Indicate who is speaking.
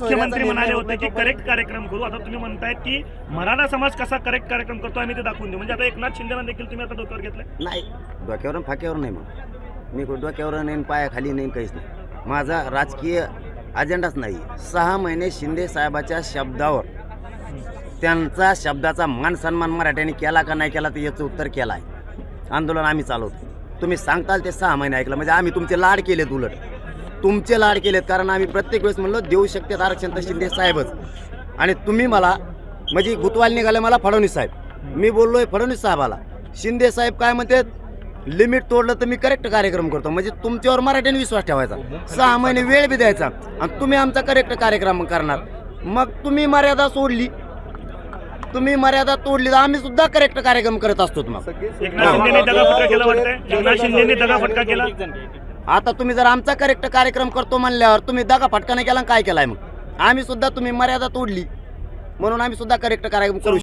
Speaker 1: मुख्यमंत्री म्हणाले
Speaker 2: होत
Speaker 1: की करेक्ट कार्यक्रम करू. आता तुम्ही म्हणतायत की मराठा समाज कसा करेक्ट कार्यक्रम करतो आम्ही ते दाखवून देऊ. म्हणजे आता एकनाथ शिंदेना देखील तुम्ही आता डोक्यावर घेतलंय?
Speaker 2: नाही डोक्यावर फाक्यावर नाही मग. मी कुठं डोक्यावर नाही पायाखाली नाही काहीच नाही. माझा राजकीय अजेंडाच नाही. सहा महिने शिंदे साहेबाच्या शब्दावर त्यांचा शब्दाचा मान सन्मान मराठ्यांनी केला का नाही केला तर याचं उत्तर केलं आहे आंदोलन आम्ही चालवतो. तुम्ही सांगताल ते सहा महिने ऐकलं म्हणजे आम्ही तुमचे लाड केलेत उलट. तुमचे लाड केलेत कारण आम्ही प्रत्येक वेळेस म्हणलो देऊ शकतात आरक्षण तर शिंदे साहेबच. आणि तुम्ही मला म्हणजे गुतवाल निघाले मला फडणवीस साहेब. मी बोललोय फडणवीस साहेबाला शिंदे साहेब काय म्हणतात लिमिट तोडलं तर मी करेक्ट कार्यक्रम करतो. म्हणजे तुमच्यावर मराठीने विश्वास ठेवायचा. सहा महिने वेळ बी द्यायचा. आणि तुम्ही आमचा करेक्ट कार्यक्रम करणार. मग तुम्ही मर्यादा सोडली. तुम्ही मर्यादा तोडली तर आम्ही सुद्धा करेक्ट कार्यक्रम करत असतो मग
Speaker 1: एकनाथ शिंदेने दगाफटका केला वाटतंय? एकनाथ शिंदेने दगाफटका केला?
Speaker 2: आता तुम्ही जर आमचा करेक्ट कार्यक्रम करतो म्हणल्यावर तुम्ही दगा फटका नाही केला काय केलाय मग? आम्ही सुद्धा तुम्ही मर्यादा तोडली. म्हणून आम्ही सुद्धा करेक्ट कार्यक्रम करू